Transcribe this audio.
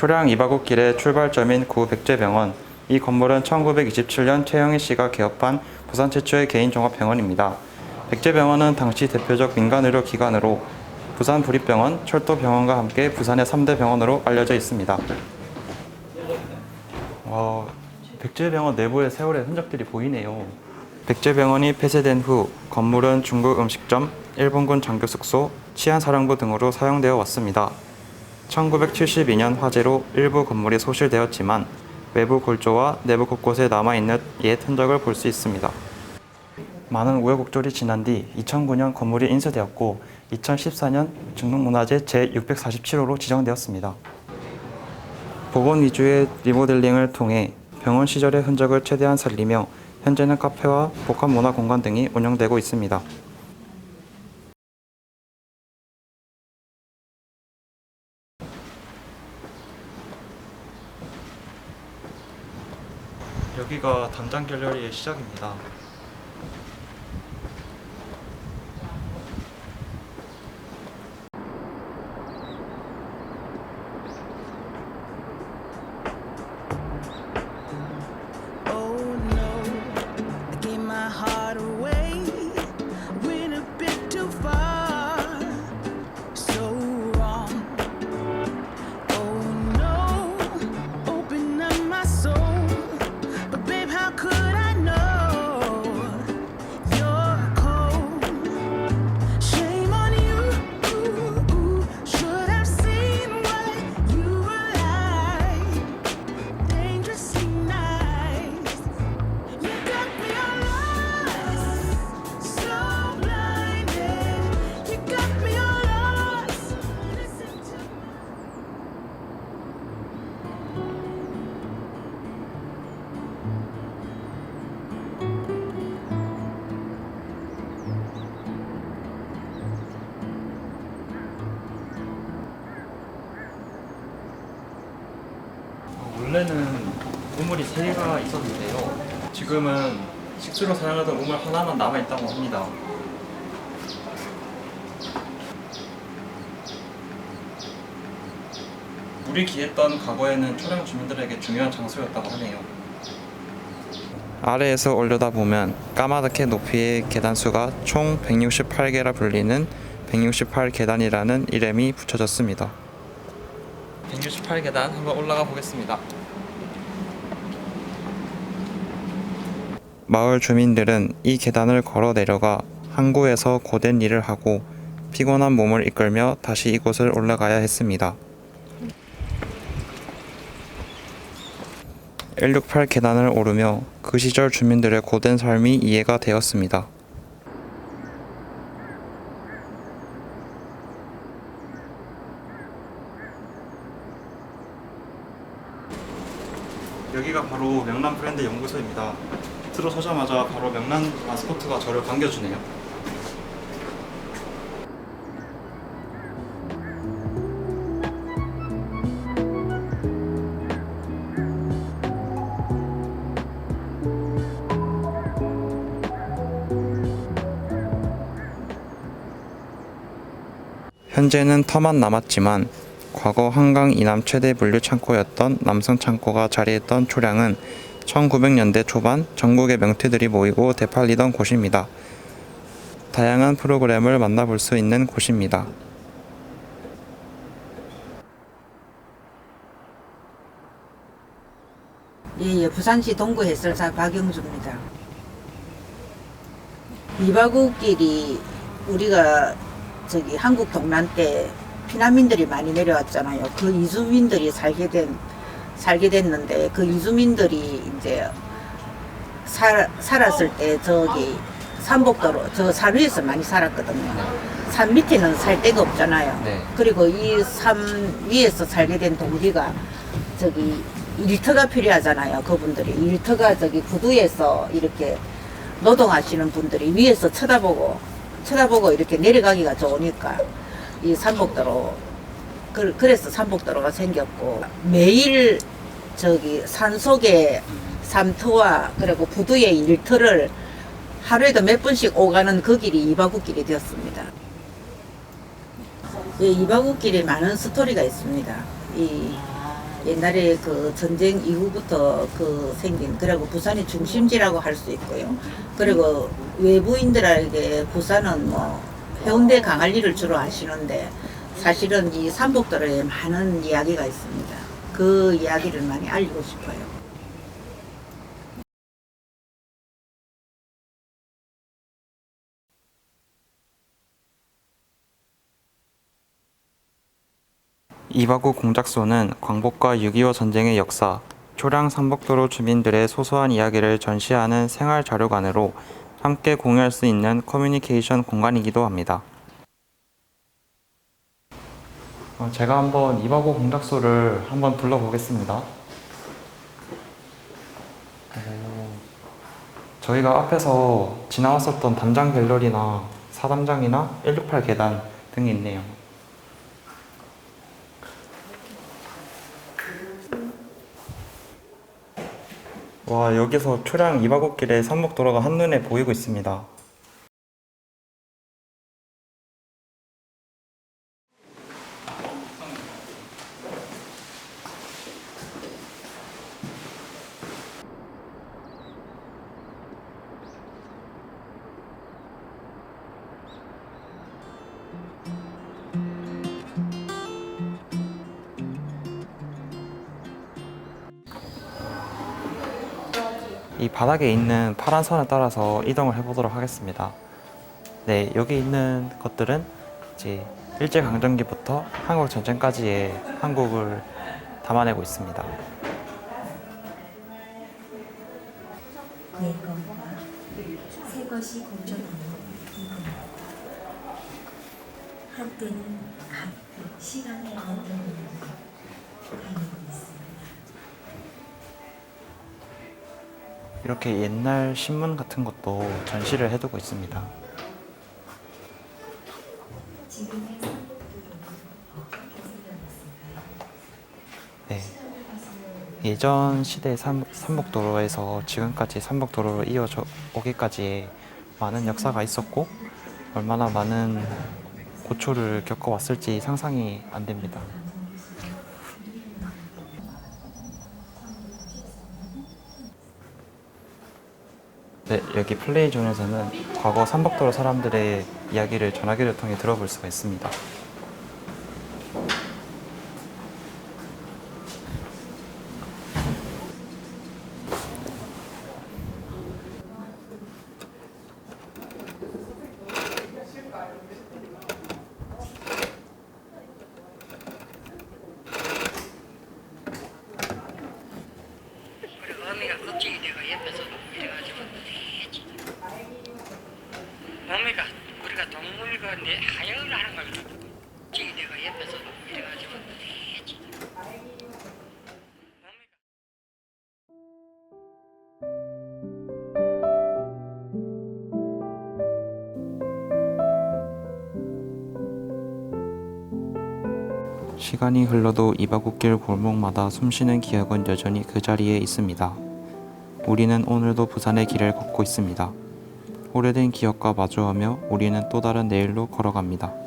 초량 이바구길의 출발점인 구 백제병원. 이 건물은 1927년 최영희 씨가 개업한 부산 최초의 개인 종합병원입니다. 백제병원은 당시 대표적 민간의료 기관으로 부산 부립병원, 철도병원과 함께 부산의 3대 병원으로 알려져 있습니다. 와, 백제병원 내부의 세월의 흔적들이 보이네요. 백제병원이 폐쇄된 후 건물은 중국 음식점, 일본군 장교 숙소, 치안사령부 등으로 사용되어 왔습니다. 1972년 화재로 일부 건물이 소실되었지만 외부 골조와 내부 곳곳에 남아있는 옛 흔적을 볼 수 있습니다. 많은 우여곡절이 지난 뒤 2009년 건물이 인쇄되었고 2014년 중등문화재 제647호로 지정되었습니다. 복원 위주의 리모델링을 통해 병원 시절의 흔적을 최대한 살리며 현재는 카페와 복합 문화 공간 등이 운영되고 있습니다. 여기가 담장 갤러리의 시작입니다. 원래는 우물이 세 개가 있었는데요. 지금은 식수로 사용하던 우물 하나만 남아 있다고 합니다. 물이 귀했던 과거에는 초량 주민들에게 중요한 장소였다고 하네요. 아래에서 올려다보면 까마득해 높이의 계단수가 총 168개라 불리는 168계단이라는 이름이 붙여졌습니다. 168계단 한번 올라가 보겠습니다. 마을 주민들은 이 계단을 걸어 내려가 항구에서 고된 일을 하고 피곤한 몸을 이끌며 다시 이곳을 올라가야 했습니다. 168 계단을 오르며 그 시절 주민들의 고된 삶이 이해가 되었습니다. 여기가 바로 명란 브랜드 연구소입니다. 들어서자마자 바로 명란 마스코트가 저를 반겨주네요. 현재는 터만 남았지만 과거 한강 이남 최대 물류 창고였던 남성 창고가 자리했던 초량은 1900년대 초반 전국의 명태들이 모이고 되팔리던 곳입니다. 다양한 프로그램을 만나볼 수 있는 곳입니다. 예, 예, 부산시 동구 해설사 박영주입니다. 이바구길이 우리가 저기 한국 동란 때 피난민들이 많이 내려왔잖아요. 그 이주민들이 살게 된 살게 됐는데 그 이주민들이 이제 살, 살았을 때 저기 산복도로 저 산 위에서 많이 살았거든요. 산 밑에는 살 데가 없잖아요. 네. 그리고 이 산 위에서 살게 된 동지가 저기 일터가 필요하잖아요. 그분들이 일터가 저기 구두에서 이렇게 노동하시는 분들이 위에서 쳐다보고 쳐다보고 이렇게 내려가기가 좋으니까 이 산복도로 그, 그래서 산복도로가 생겼고 매일 저기 산 속에 삼터와 그리고 부두의 일터를 하루에도 몇 번씩 오가는 그 길이 이바구길이 되었습니다. 이 이바구길에 많은 스토리가 있습니다. 이 옛날에 그 전쟁 이후부터 그 생긴 그리고 부산의 중심지라고 할 수 있고요. 그리고 외부인들에게 부산은 뭐 해운대 강할리를 주로 아시는데 사실은 이 삼복도로에 많은 이야기가 있습니다. 그 이야기를 많이 알리고 싶어요. 이바구 공작소는 광복과 6.25 전쟁의 역사, 초량 삼복도로 주민들의 소소한 이야기를 전시하는 생활 자료관으로 함께 공유할 수 있는 커뮤니케이션 공간이기도 합니다. 어, 제가 한번 이바구 공작소를 한번 불러보겠습니다. 어, 저희가 앞에서 지나왔었던 담장 갤러리나 사담장이나 168 계단 등이 있네요. 와 여기서 초량 이바구길의 삼목도로가 한눈에 보이고 있습니다. 이 바닥에 있는 파란 선을 따라서 이동을 해보도록 하겠습니다. 네, 여기 있는 것들은 이제 일제 강점기부터 한국 전쟁까지의 한국을 담아내고 있습니다. 것이 공존하는 한때는 각 시간의 어떤 이렇게 옛날 신문 같은 것도 전시를 해두고 있습니다. 네. 예전 시대 삼, 삼복도로에서 지금까지 삼복도로로 이어져 오기까지의 많은 역사가 있었고 얼마나 많은 고초를 겪어왔을지 상상이 안 됩니다. 네, 여기 플레이존에서는 과거 삼복도로 사람들의 이야기를 전화기를 통해 들어볼 수가 있습니다. 우리 어미가 걱정이 되고 옆에서 이래가지고 되지. 어미가 동물과 내 하여를 하는 걸 걱정이 되고 옆에서 이래가지고 시간이 흘러도 이바구길 골목마다 숨쉬는 기억은 여전히 그 자리에 있습니다. 우리는 오늘도 부산의 길을 걷고 있습니다. 오래된 기억과 마주하며 우리는 또 다른 내일로 걸어갑니다.